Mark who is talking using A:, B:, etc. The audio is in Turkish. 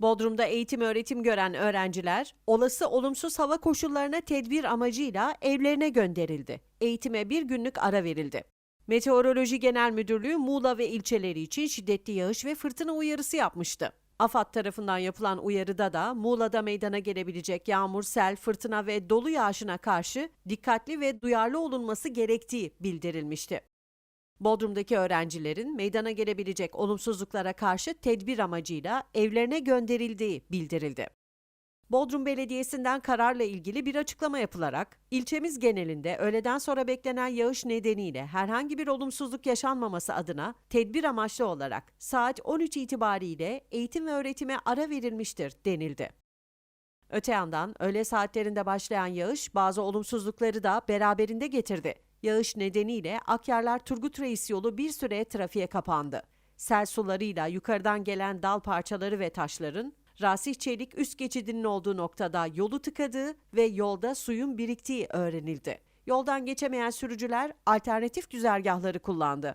A: Bodrum'da eğitim öğretim gören öğrenciler olası olumsuz hava koşullarına tedbir amacıyla evlerine gönderildi. Eğitime bir günlük ara verildi. Meteoroloji Genel Müdürlüğü Muğla ve ilçeleri için şiddetli yağış ve fırtına uyarısı yapmıştı. AFAD tarafından yapılan uyarıda da Muğla'da meydana gelebilecek yağmur, sel, fırtına ve dolu yağışına karşı dikkatli ve duyarlı olunması gerektiği bildirilmişti. Bodrum'daki öğrencilerin meydana gelebilecek olumsuzluklara karşı tedbir amacıyla evlerine gönderildiği bildirildi. Bodrum Belediyesi'nden kararla ilgili bir açıklama yapılarak, ilçemiz genelinde öğleden sonra beklenen yağış nedeniyle herhangi bir olumsuzluk yaşanmaması adına tedbir amaçlı olarak saat 13 itibariyle eğitim ve öğretime ara verilmiştir denildi. Öte yandan öğle saatlerinde başlayan yağış bazı olumsuzlukları da beraberinde getirdi. Yağış nedeniyle Akyarlar Turgut Reis yolu bir süre trafiğe kapandı. Sel sularıyla yukarıdan gelen dal parçaları ve taşların Rasih Çelik üst geçidinin olduğu noktada yolu tıkadığı ve yolda suyun biriktiği öğrenildi. Yoldan geçemeyen sürücüler alternatif güzergahları kullandı.